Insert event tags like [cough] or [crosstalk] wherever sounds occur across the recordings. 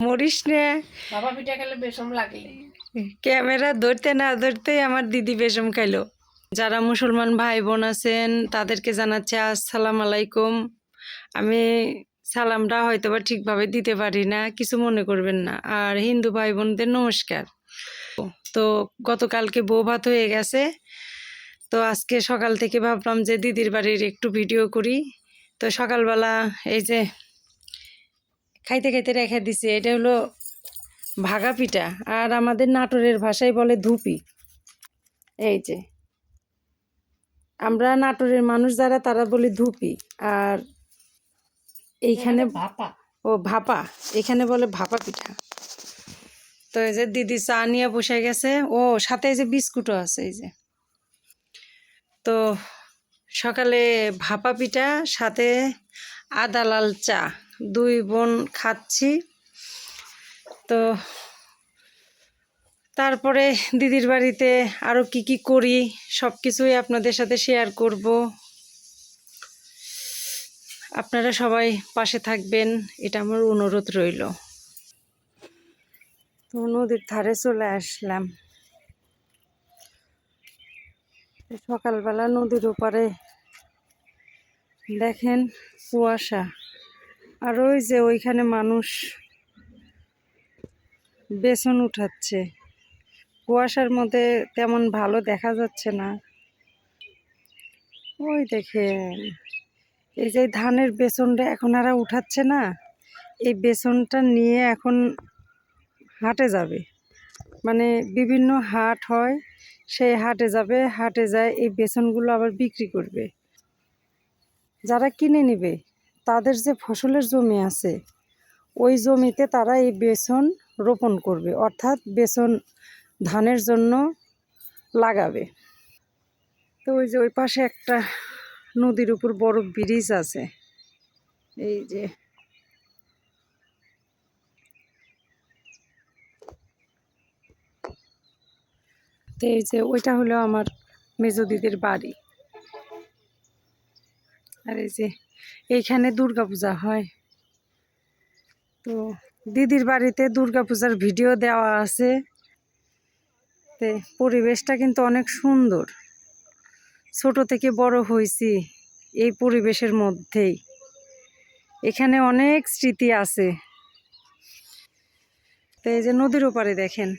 Morris নে। বাবা পিঠা খেলে বেসম লাগে ক্যামেরা ধরতে না ধরতেই আমার দিদি বেশম খাইলো। যারা মুসলমান ভাই বোন আছেন তাদেরকে জানাচ্ছি আসসালাম আলাইকুম। আমি সালামটা হয়তো বা ঠিকভাবে দিতে পারি না কিছু মনে করবেন না। আর হিন্দু ভাই বোনদের নমস্কার। তো গতকালকে বউ ভাত হয়ে গেছে। তো আজকে সকাল থেকে ভাবলাম যে দিদির বাড়ির একটু ভিডিও করি। তো সকালবেলা এই যে খাইতে খাইতে রেখে দিছে। এটা হলো ভাগা পিঠা। আর আমাদের নাটোরের ভাষায় বলে ধুপি। এই যে। আমরা নাটোরের মানুষ যারা তারা বলি ধুপি। আর এইখানে ভাপা। ও ভাপা। এখানে বলে ভাপা পিঠা। তো এই যে দিদি চা নিয়ে বসে গেছে। ও সাথে এই যে বিস্কুটও আছে এই যে। তো সকালে ভাপা পিঠা সাথে আদা লাল চা। দুই বোন খাচ্ছি। তো তারপরে দিদির বাড়িতে আরও কি কি করি, সব কিছুই আপনাদের সাথে শেয়ার করব। আপনারা সবাই পাশে থাকবেন, এটা আমার অনুরোধ রইল। তো নদীর ধারে চলে আসলাম। সকালবেলা নদীর ওপারে দেখেন কুয়াশা। আর ওই যে ওইখানে মানুষ বেসন উঠাচ্ছে। কুয়াশার মধ্যে তেমন ভালো দেখা যাচ্ছে না। ওই দেখেন, এই যে ধানের বেসনটা এখন আর উঠাচ্ছে না, এই বেসনটা নিয়ে এখন হাটে যাবে। মানে বিভিন্ন হাট হয়, সেই হাটে যাবে, হাটে যায় এই বেসনগুলো আবার বিক্রি করবে। যারা কিনে নেবে তাদের যে ফসলের জমি আছে, ওই জমিতে তারা এই বেসন রোপণ করবে, অর্থাৎ বেসন ধানের জন্য লাগাবে। তো ওই যে ওই পাশে একটা নদীর উপর বড় ব্রিজ আছে। এই যে তো এই যে ওইটা হলো আমার মেজো দিদির বাড়ি। আর এই যে এইখানে দুর্গা পূজা হয়। তো দিদির বাড়িতে দুর্গা পূজার ভিডিও দেওয়া আছে। তে পরিবেশটা কিন্তু অনেক সুন্দর। ছোট থেকে বড় হয়েছি এই পরিবেশের মধ্যেই। এখানে অনেক স্মৃতি আছে। তো এই যে নদীর ওপারে দেখেন।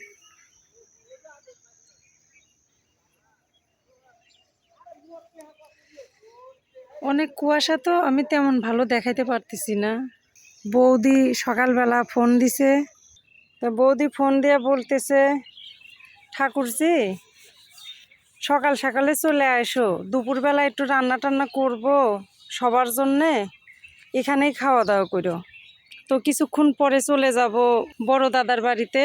অনেক কুয়াশা তো, আমি তেমন ভালো দেখাইতে পারতেছি না। বৌদি সকালবেলা ফোন দিছে। তো বৌদি ফোন দিয়ে বলতেছে, ঠাকুরজি, সকাল সকালে চলে আসো দুপুরবেলা একটু রান্না টান্না করব সবার জন্যে। এখানেই খাওয়া দাওয়া করো। তো কিছুক্ষণ পরে চলে যাব বড় দাদার বাড়িতে।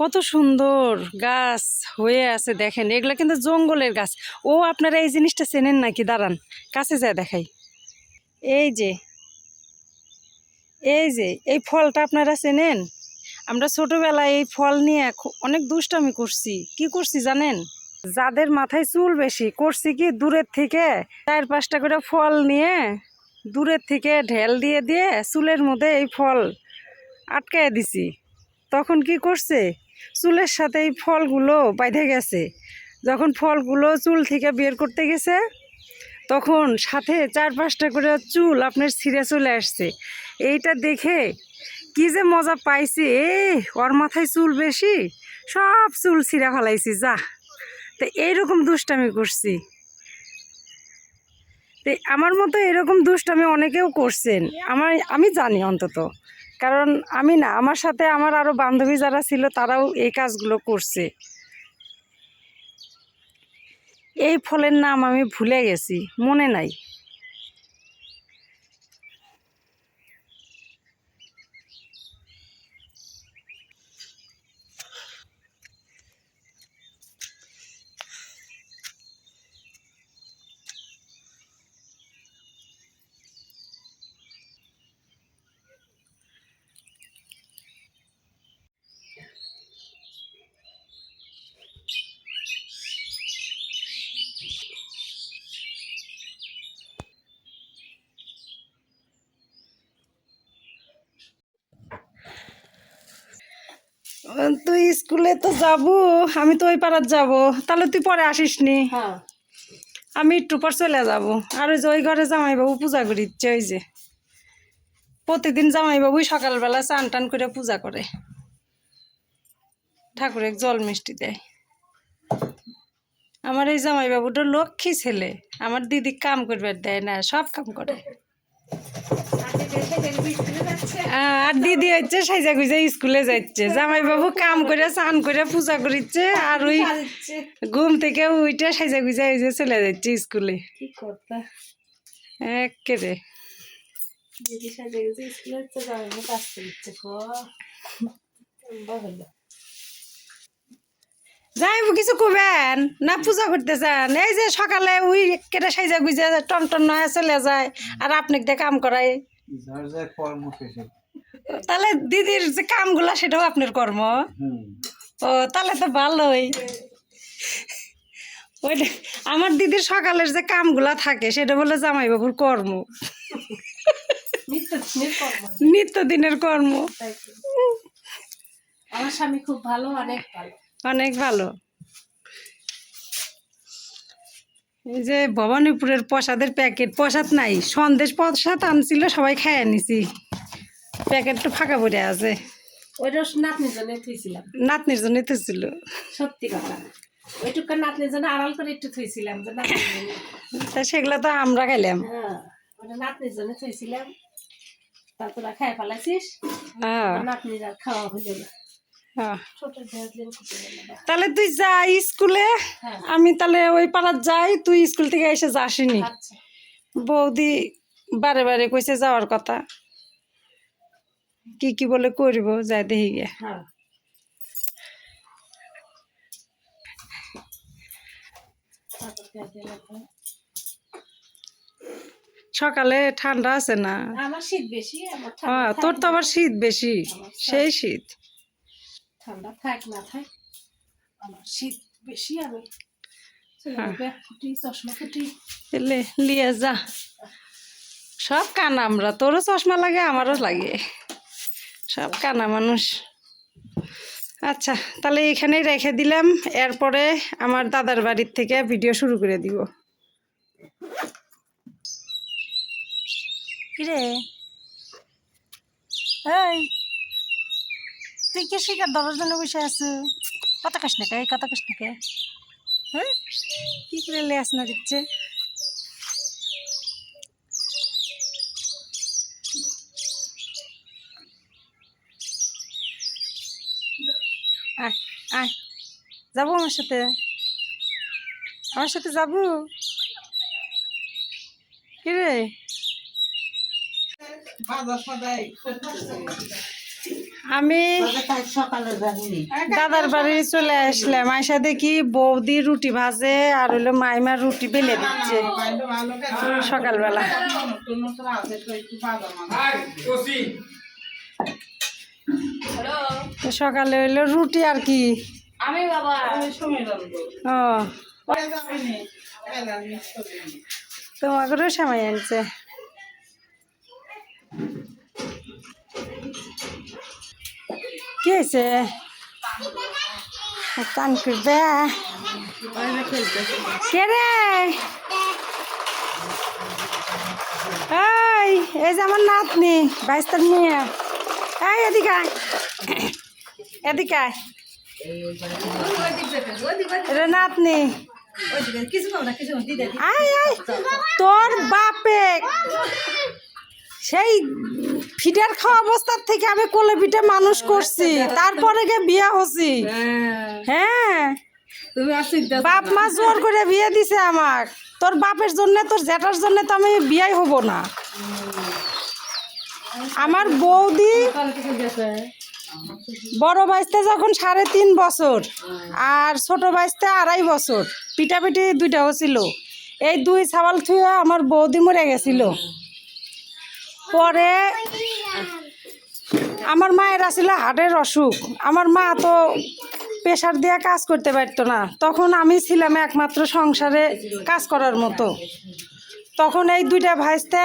কত সুন্দর গাছ হয়ে আছে দেখেন। এগুলো কিন্তু জঙ্গলের গাছ। ও, আপনারা এই জিনিসটা চেনেন নাকি? দাঁড়ান, কাছে যায় দেখাই। এই যে এই যে, এই ফলটা আপনারা চেনেন? আমরা ছোটোবেলায় এই ফল নিয়ে অনেক দুষ্টামি করছি। কি করছি জানেন? যাদের মাথায় চুল বেশি, করছি কি দূরের থেকে? চার পাঁচটা করে ফল নিয়ে দূরের থেকে ঢেল দিয়ে দিয়ে চুলের মধ্যে এই ফল আটকায় দিছি। তখন কি করছে? চুলের সাথে এই ফলগুলো বাইধে গেছে। যখন ফলগুলো চুল থেকে বের করতে গেছে, তখন সাথে চার পাঁচটা করে চুল আপনার ছিঁড়ে চলে আসছে। এইটা দেখে কি যে মজা পাইছি। এ ওর মাথায় চুল বেশি, সব চুল ছিঁড়া ফেলাইছি, যা। তো এইরকম দুষ্টামি করছি। তো আমার মতো এরকম দুষ্টামি অনেকেও করছেন। আমার, আমি জানি অন্তত। কারণ আমি না, আমার সাথে আমার আরও বান্ধবী যারা ছিল তারাও এই কাজগুলো করছে। এই ফলের নাম আমি ভুলে গেছি, মনে নাই। তুই স্কুলে তো যাব আমি তো ওই পাড়ার যাব। তাহলে তুই পরে আসিস নি হ্যাঁ। আমি একটু পর চলে যাব। আর ওই যে ওই ঘরে জামাইবাবু পূজা করি ইচ্ছে ওই যে। প্রতিদিন জামাইবাবুই সকালবেলা চান টান করে পূজা করে। ঠাকুরের জল মিষ্টি দেয়। আমার এই জামাইবাবুটা লক্ষ্মী ছেলে। আমার দিদি কাম করবার দেয় না সব কাম করে। আর দিদি হচ্ছে সাইজা গুজা স্কুলে যাচ্ছে। জামাইবাবু কাম করে চান করে পূজা করিচ্ছে আর ওই ঘুম থেকে উইটা সাইজা গুজা এই যে চলে যাচ্ছে স্কুলে। কি করতে একেরে দিদি সাজে গেছে স্কুলে তো যাবে কাজ করছে কো? হলো। যাইব কিছু কবেন না পূজা করতে চান? এই যে সকালে উই কেটে সাইজা গুজা টন টন নয় চলে যায় আর আপনাকে দিয়ে কাম করায়। যার যার কর্ম শেষে। তাহলে দিদির যে কামগুলা সেটাও আপনার কর্ম? ও তাহলে তো ভালোই। ওইটা আমার দিদির সকালের যে কামগুলা থাকে সেটা বলে জামাইবাবুর কর্ম। নিত্য দিনের কর্ম। নিত্যদিনের কর্ম। আমার স্বামী খুব ভালো অনেক ভালো। অনেক ভালো। এই যে ভবানীপুরের প্রসাদের প্যাকেট প্রসাদ নাই সন্দেশ প্রসাদ আনছিল সবাই খাইয়ে নিছি। প্যাকেটটা ফাঁকা পড়ে আছে। ওইটা নাতনির জন্য থুইছিলাম। নাতনির জন্য তো সত্যি কথা। ওইটুকু নাতনির জন্য আড়াল করে একটু থুইছিলাম তা সেগুলো তো আমরা খাইলাম। হ্যাঁ নাতনির জন্য থুইছিলাম। তারপর খাই ফেলাছিস হ্যাঁ। নাতনির আর খাওয়া না। তাহলে তুই যা স্কুলে হ্যাঁ। আমি তাহলে ওই পাড়ার যাই তুই স্কুল থেকে এসে যাসনি আচ্ছা। বৌদি বারে বারে কইছে যাওয়ার কথা। কি কি বলে করব যাই দেখি গে হ্যাঁ। সকালে ঠান্ডা আছে না? আমার শীত বেশি হ্যাঁ তোর তো আবার শীত বেশি সেই শীত। ঠান্ডা থাক না থাক আমার শীত বেশি আমি হ্যাঁ। ব্যাগ ফুটি চশমা ফুটি। এলে লিয়ে যা। সব কানা আমরা তোরও চশমা লাগে আমারও লাগে। সব কানা মানুষ। আচ্ছা তাহলে এখানেই রেখে দিলাম। এরপরে আমার দাদার বাড়ির থেকে ভিডিও শুরু করে দিব। কিরে? এই তুই কি শিকার? দরজ জন্য বসে আছো? কত কাশ নাকি কত কাশ নাকি হ্যাঁ? কি করে লেস না দিচ্ছে? যাব আমার সাথে? আমার সাথে যাব? কি রে? আমি দাদার বাড়ি চলে আসলাম। আয়সা দেখি বৌদি রুটি ভাজে আর হইল মাইমার রুটি বেলে দিচ্ছে সকালবেলা। সকালে হইল রুটি আর কি। আমি বাবা। ও। তোমাকেও সময় আনছে। হয়েছে কান করবে কে রে এই এই যে আমার নাতনি বাইশটার নিয়ে এই এদিকে আয়। এদিকে আয়। রে নাতনি আয় আয় তোর বাপে সেই ফিটার খাওয়া অবস্থার থেকে আমি কোলে পিঠে মানুষ করছি। তারপরে গিয়ে বিয়ে হচ্ছি। হ্যাঁ। বাপ মা জোর করে বিয়ে দিছে আমার। তোর বাপের জন্য, তোর জ্যাঠার জন্য তো আমি বিয়াই হব না। আমার বৌদি বড় বাইসতে যখন সাড়ে তিন বছর, আর ছোট বাইসতে আড়াই বছর, পিঠাপিঠি দুইটা হচ্ছিল। এই দুই ছাওয়াল থুয়ে আমার বৌদি মরে গেছিল। পরে আমার মায়ের আছিল হার্টের অসুখ। আমার মা তো প্রেশার দিয়ে কাজ করতে পারতো না। তখন আমি ছিলাম একমাত্র সংসারে কাজ করার মতো। তখন এই দুইটা ভাইস্তে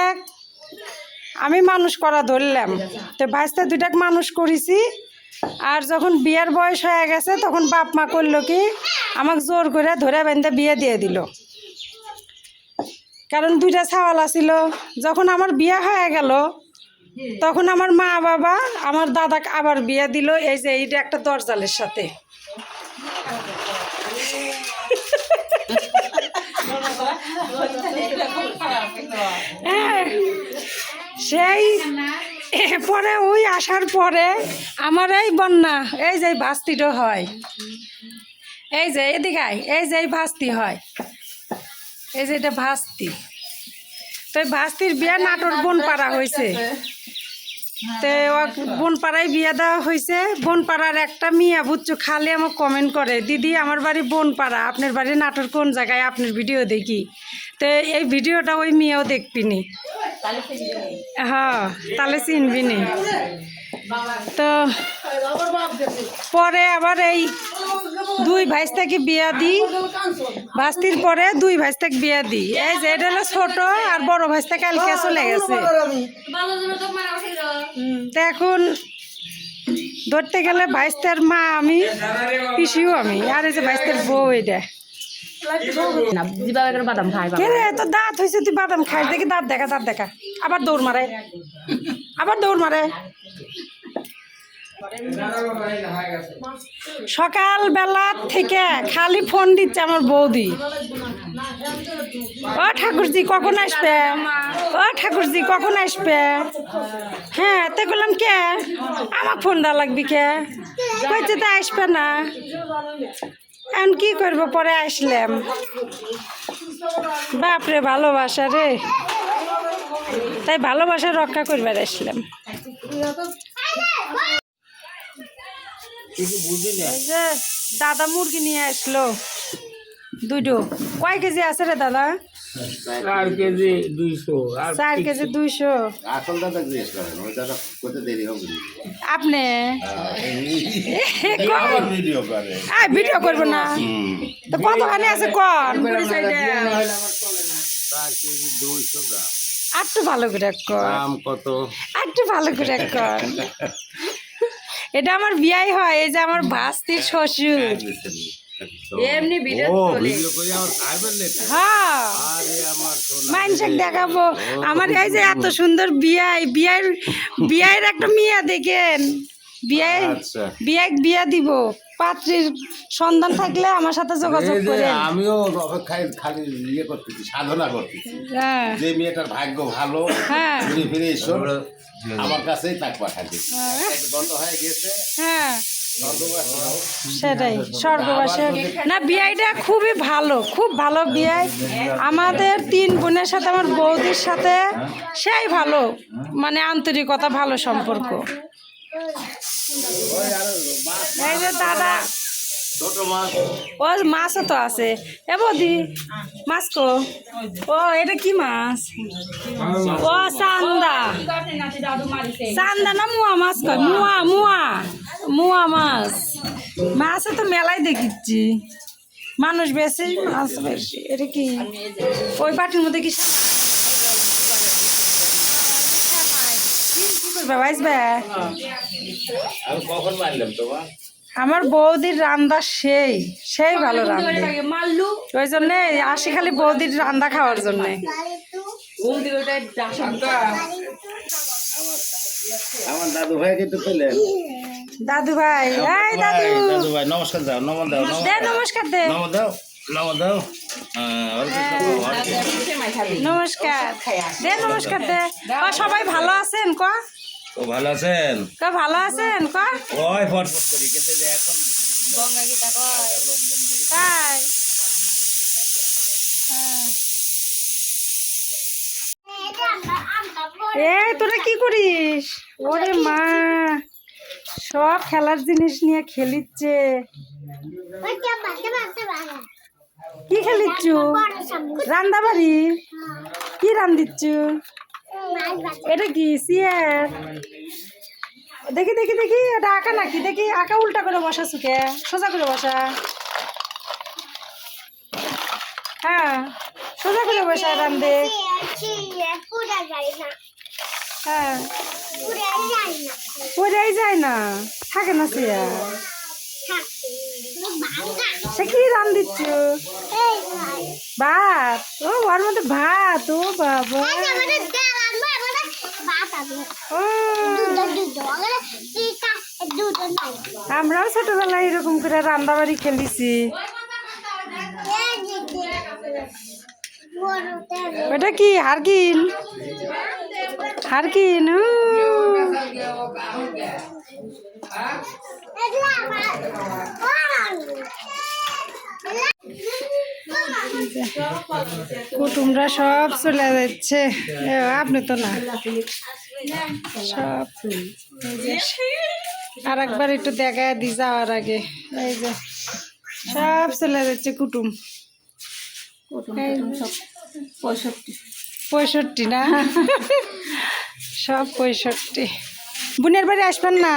আমি মানুষ করা ধরলাম। তো ভাইস্তে দুইটাকে মানুষ করেছি। আর যখন বিয়ের বয়স হয়ে গেছে, তখন বাপ মা করল কি, আমাকে জোর করে ধরে বেঁধে বিয়ে দিয়ে দিল। কারণ দুইটা ছাওয়াল আছিল। যখন আমার বিয়ে হয়ে গেল তখন আমার মা বাবা আমার দাদাকে আবার বিয়ে দিল এই যে এইটা একটা দরজালের সাথে। সেই পরে ওই আসার পরে আমার এই বন্যা এই যে ভাস্তিটা হয়। এই যে এদিকে আয়, এই যে ভাস্তি হয়। এই যে এটা ভাস্তি। তো ভাস্তির বিয়ে নাটোর বোন পাড়া হয়েছে তো বোন পাড়ায় বিয়ে দেওয়া হয়েছে বোন পাড়ার একটা মিয়া বুচ্চু খালি আমাকে কমেন্ট করে দিদি আমার বাড়ি বোন পাড়া আপনার বাড়ি নাটোর কোন জায়গায়? আপনার ভিডিও দেখি। তো এই ভিডিওটা ওই মেয়েও দেখবিনি। হ্যাঁ তাহলে চিনবিনি তো পরে আবার এই দুই ভাইস থেকে বিয়া দিই। ভাস্তির পরে দুই ভাইস থেকে বিয়া দিই। এই যে এটা হলো ছোট আর বড় ভাইসটা কালকে চলে গেছে। তো এখন ধরতে গেলে ভাইস্তার মা আমি পিসিও আমি আর এই যে ভাইস্তার বউ এটা। বাদাম খাই রে তোর দাঁত হয়েছে তুই বাদাম খাই দেখি দাঁত দেখা দাঁত দেখা। আবার দৌড় মারে। আবার দৌড় মারে। সকালবেলা থেকে খালি ফোন দিচ্ছে আমার বৌদি। ও ঠাকুরজি, কখন আসবে? ও ঠাকুরজি, কখন আসবে? হ্যাঁ তে বললাম, কে? আমার ফোন দেওয়া লাগবে কে? কইতে তো আসবে না। এখন কি করব, পরে আসলাম। বাপরে, ভালোবাসা রে। তাই ভালোবাসা রক্ষা করবার আসলাম। দাদা মুরগি নিয়ে আসলো। দুটো কয় কেজি আছে রে দাদা? চার কেজি দুইশো। চার কেজি দুইশো। আসল দাদা জিজ্ঞেস করেন ওই দাদা করতে দেরি হবে আপনি? আবার ভিডিও ভিডিও করব না। তো কতখানি আছে কন? দুইশো একটু ভালো করে কর। কত? একটু ভালো করে কর। এটা আমার বিয়াই হয় এই যে আমার ভাস্তির শ্বশুর। এমনি ভিডিও হ্যাঁ। দেখাবো। আমার এই যে এত সুন্দর বিয়াই বিয়ের বিয়ের একটা মিয়া দেখেন। বিয়ে আচ্ছা। বিয়ে বিয়া দিব। পাত্রীর সন্ধান থাকলে আমার সাথে যোগাযোগ করেন। আমিও অপেক্ষায় খালি ইয়ে করতেছি সাধনা করতেছি। হ্যাঁ। যে মেয়েটার ভাগ্য ভালো হ্যাঁ। ঘুরে ফিরে এসো আমার কাছেই তাক পাঠাবে গত হয়ে গেছে। হ্যাঁ। সেটাই স্বর্গবাসী না বিয়াইটা খুবই ভালো খুব ভালো বিয়াই আমাদের তিন বোনের সাথে আমার বৌদির সাথে সেই ভালো মানে আন্তরিকতা ভালো সম্পর্ক। এই যে দাদা। ও মাছও তো আছে। এ মাছ কো? ও, এটা মাছ? ও চান্দা চান্দা না মাছ মাছ। তো মেলাই দেখিচ্ছি। মানুষ বেশি, মাছ বেশি। এটা কি? ওই পাটির মধ্যে কি কি- কি করবে আমার বৌদির রান্দা সেই সেই ভালো রান্ধে ওই জন্যে আসি খালি বৌদির রান্দা খাওয়ার জন্যে। আমার দাদু ভাইকে তো পেলেন। দাদু ভাই এই দাদু। দাদু ভাই নমস্কার দাও নমন দাও দে নমস্কার। দে। নম দাও নম দাও। নমস্কার। দে নমস্কার দে। সবাই ভালো আছেন ক? তো ভালো আছেন? ক ভালো আছেন? ক? ওই ফটফট করি। কিন্তু যে এখন তাই? এই তোরা কি করিস? ওরে মা সব খেলার জিনিস নিয়ে খেলিচ্ছে। কি খেলিচ্ছু? রান্দা বাড়ি কি রান্দিচ্ছু? এটা কি সিয়ার? দেখি দেখি দেখি এটা আঁকা নাকি? দেখি আঁকা উল্টা করে বসা সুখে সোজা করে বসা। হ্যাঁ সোজা করে বসা রান্দে হ্যাঁ। পড়েই যায় না। থাকে না সে আর। সে কি রান দিচ্ছ? ভাত? ও ওর মধ্যে ভাত ও বাবা। আমরাও ছোটবেলায় এরকম করে রান্দাবাড়ি খেলিছি। ওটা কি হারকিন হারকিন। কুটুমরা সব চলে যাচ্ছে। আপনি তো না। সব। আর একবার একটু দেখা দি যাওয়ার আগে। এই যে সব চলে যাচ্ছে কুটুম। পঁয়ষট্টি। না? সব পঁয়ষট্টি। বোনের বাড়ি আসবেন না।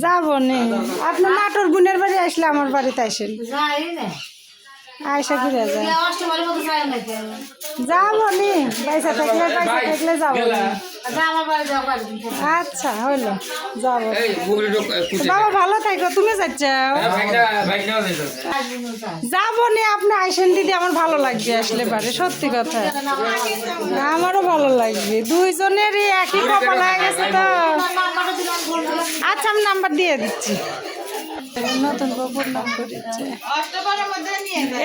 যাব নে। আপনার নাটোর বোনের বাড়ি আসলে আমার বাড়িতে আসেন। যাই না। আয়সা ঘুরে যায়। যাব নি পয়সা থাকলে পয়সা থাকলে যাব। নি। আচ্ছা। আচ্ছা হইল। যাব। বাবা ভালো থাকো। তুমি আসব না যাই। যাব নি আপনি আইসেন দিদি আমার ভালো লাগবে আসলে পারে সত্যি কথা। আমারও ভালো লাগবে। দুইজনেরই একই কপাল হয়ে গেছে তো। আচ্ছা আমি নাম্বার দিয়ে দিচ্ছি। নতুন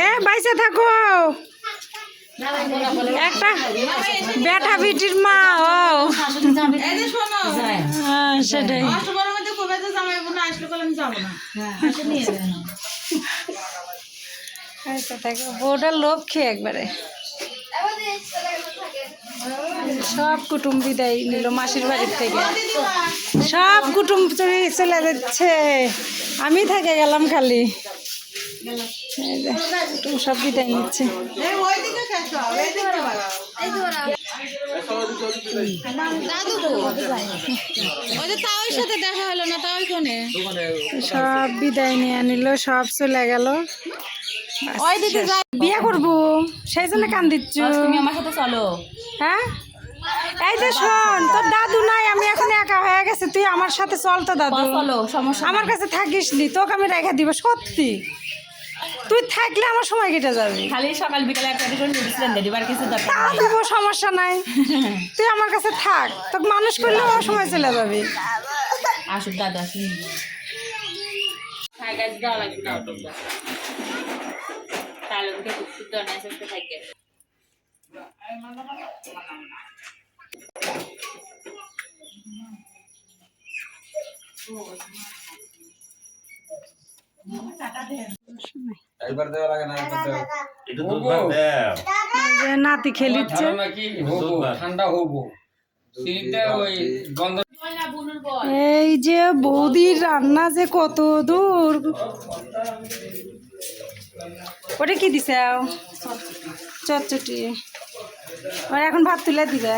এ বাইসে থাকো। একটা বেটা বিটির মা ও। হ্যাঁ, সেটাই। থাকো বউটার লোভ খেয়ে একবারে। সব কুটুম বিদায় নিল মাসির বাড়ির থেকে। সব কুটুম চলে চলে যাচ্ছে। আমি থেকে গেলাম খালি। কুটুম সব বিদায় নিচ্ছে। সব বিদায় নিয়ে নিল সব চলে গেল। বিয়ে করব সেই জন্য কান দিচ্ছ তুমি আমার সাথে চলো। হ্যাঁ? এই যে শোন তোর দাদু নাই আমি এখন একা হয়ে গেছে তুই আমার সাথে চল তো দাদু। চলো সমস্যা আমার কাছে থাকিস নি তোকে আমি রেখে দিব সত্যি। তুই থাকলে আমার সময় কেটে যাবে। খালি সকাল বিকালে একটা করে নিয়েছিলেন দিবার কিছু দরকার তাও দিব সমস্যা নাই। [laughs] তুই আমার কাছে থাক তোকে মানুষ করলে আমার সময় চলে যাবে। আসুক দাদা আসুন হ্যাঁ গাছ একবার দেওয়া লাগে না একবার দুধ ভাত দাও। যে নাতি খেলিচ্ছে। ঠান্ডা হব। এই যে বৌদির রান্না যে কত দূর। ওটা কি দিছে? চটচটি ওরা এখন ভাত তুলে দিবে।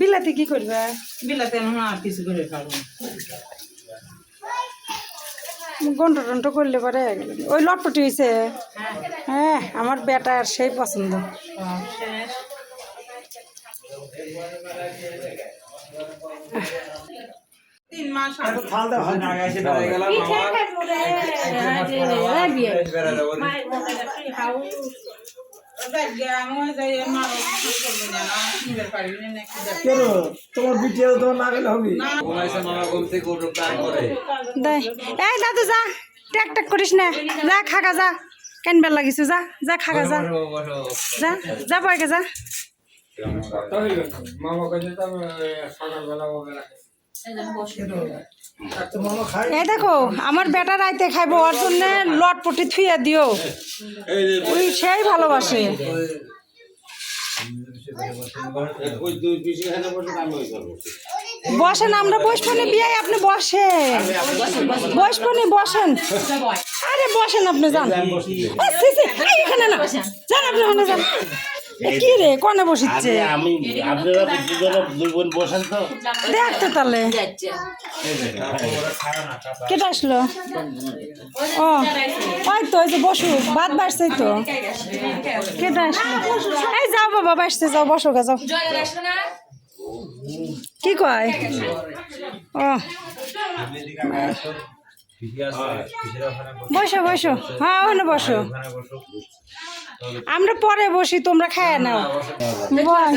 বিলাতে কি করবে? বিলাতে আর কিছু করে খাব গন্ট টন্ড করলে পরে ওই লটপটি হয়েছে হ্যাঁ আমার বেটা আর সেই পছন্দ তিন মাস তোমার বিটিয়ে না গেলে হবে। এই দাদু যা। ট্যাক ট্যাক করিস না। যা খাগা যা। কেনবার লাগিছে যা। যা খাগা যা। যা যা বয়কে যা। মামা কাছে সকালবেলা এই দেখো, আমার বেটা রাইতে খাইবো, ওর জন্য লটপটি থুইয়া দিও। ওই সেই ভালোবাসে। বসে বসেন, আমরা বসবনি বিয়াই আপনি বসেন। বসবনি বসেন। আরে বসেন আপনি, যান। এখানে না। যান আপনি ওখানে, যান। কি রে? কনে বসিচ্ছে? আরে আমি আপনারা দুই বোন বসেন তো। তাহলে। কেটে আসলো? ও ওই তো ওই যে বসু ভাত বাড়ছে তো। কেটে আসলো। এই যাও বাবা বাসছে যাও বসো গা যাও। কি কয়? ও। বসো বসো হ্যাঁ ওখানে বসো। আমরা পরে বসি তোমরা খায় নাও। বল।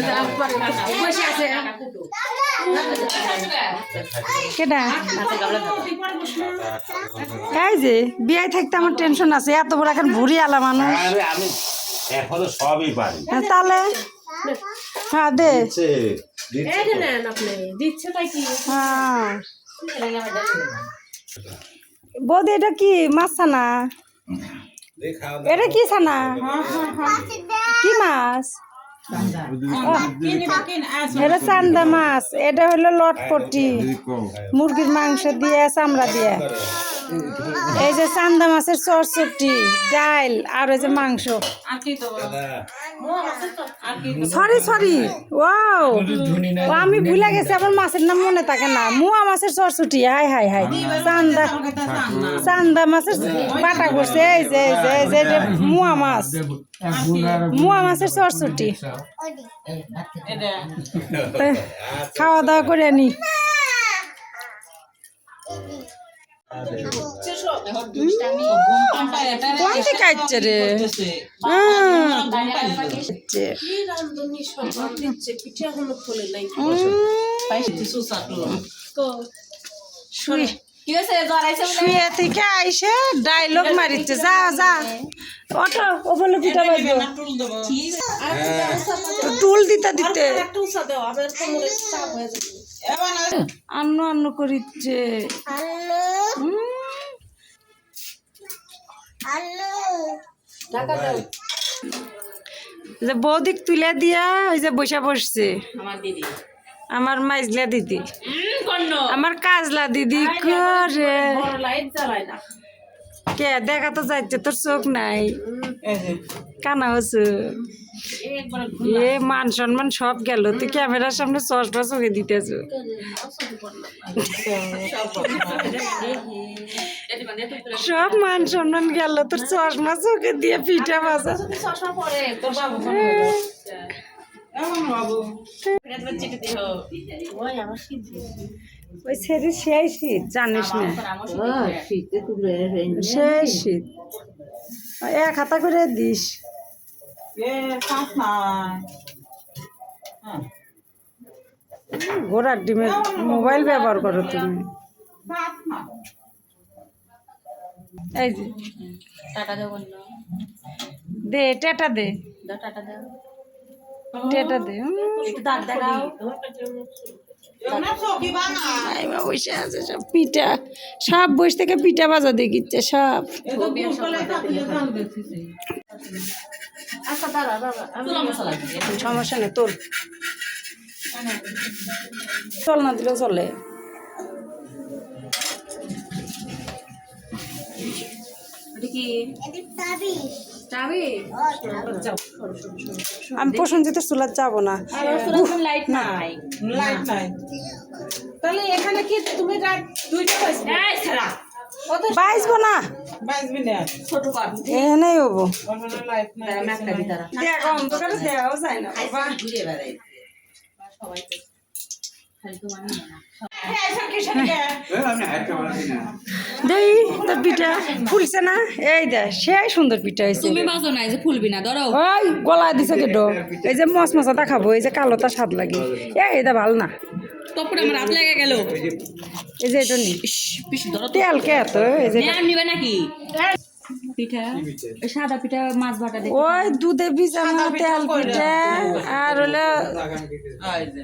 এই যে বিয়ায় থাকতে আমার টেনশন আছে এত বড় এখন ভুড়ি আলা মানুষ এখনও সবই পারি। তাহলে? হ্যাঁ দে। দিচ্ছে তাই কি হ্যাঁ। বৌদি, এটা কি? মাছ ছানা? এটা কি ছানা? কি মাছ? চান্দা মাছ। এটা হলো লটপটি। মুরগির মাংস দিয়ে, চামড়া দিয়ে। এই যে চান্দা মাছের চরচটি ডাল আর ওই যে মাংস। Sorry sorry. ওয়াও ও আমি ভুলে গেছি আমার মাছের নাম মনে থাকে না। মুয়া মাছের চরচুটি। High high high. চান্দা। চান্দা মাছের বাটা করছে এই যে এই যে এই যে মুয়া মাছ। মুয়া মাছের তা খাওয়া দাওয়া করে নি। বলে? শুয়ে থেকে আইসে ডায়লগ মারিচ্ছে যা যা ওটা ওগুলো পিঠা বাজবো টুল দিতে দিতে আন্ন আন্ন করিচ্ছে যে বৌদিক তুলে দিয়া ওই যে বসে বসছে। আমার মাইজলা দিদি। আমার কাজলা দিদি করে কে দেখা তো যাচ্ছে তোর চোখ নাই। কানা হচ্ছে এ মান সম্মান সব গেল। তুই ক্যামেরার সামনে চশমা চোখে দিতেছ। সব মান সম্মান গেল তোর চশমা চোখে দিয়ে পিঠা বাজা ওই আমার শীত ওই ছেড়ে সেই শীত জানিস না। সেই শীত এক হাতা করে দিস। হ্যাঁ। ঘোড়ার ডিমের মোবাইল ব্যবহার করো তুমি। এই যে। টাটা দে টেটা দে। টাটা দাও। টেটা দে। বসে আছে সব পিঠা সব বসে থেকে পিঠা বাজা দেখিচ্ছে সব। আচ্ছা সমস্যা নেই তোর চল না দিলেও চলে। কি? আমি প্রসঞ্জিত চুলার যাব না। লাইট নাই। লাইট নাই। তাহলে এখানে কি তুমি রাত দুইটা বাজবে? এই ছাড়া। বাইসবো না। এখানেই হব। দেখো অন্ধকারে দেওয়াও যায় না। সবাই দেই তোর পিঠা ফুলছে না? এই দে সেই সুন্দর পিঠা হয়েছে। তুমি বাজো নাই যে ফুলবি না ধরো। ওই গলা দিছে কেটো এই যে মশ মশাটা খাব এই যে কালোটা স্বাদ লাগে। এই এটা ভালো না। তপরে আমার হাত লেগে গেল। এই যে এটা নি। তেল কে তো এই যে নাকি? পিঠা? ওই সাদা পিঠা মাছ দেখি। ওই দুধে ভিজানো তেল পিঠা আর হলো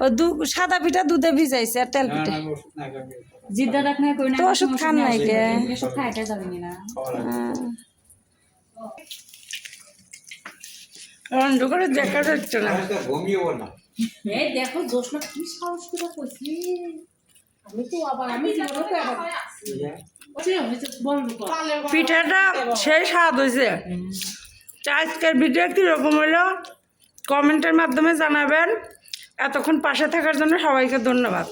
ও দু সাদা পিঠা দুধে ভিজাইছে আর তেল পিঠা। জিদ্দা না কই না তো ওষুধ খান নাই কে? ওষুধ খাইতে যাবি না। রন্ড করে দেখা যাচ্ছে না। এই দেখো জোসনা কি সাহস করে কইছি। আমি তো আবার আমি জীবনে তো আবার পিঠাটা সেই স্বাদ হয়েছে আজকের ভিডিও কীরকম হলো কমেন্টের মাধ্যমে জানাবেন। এতক্ষণ পাশে থাকার জন্য সবাইকে ধন্যবাদ।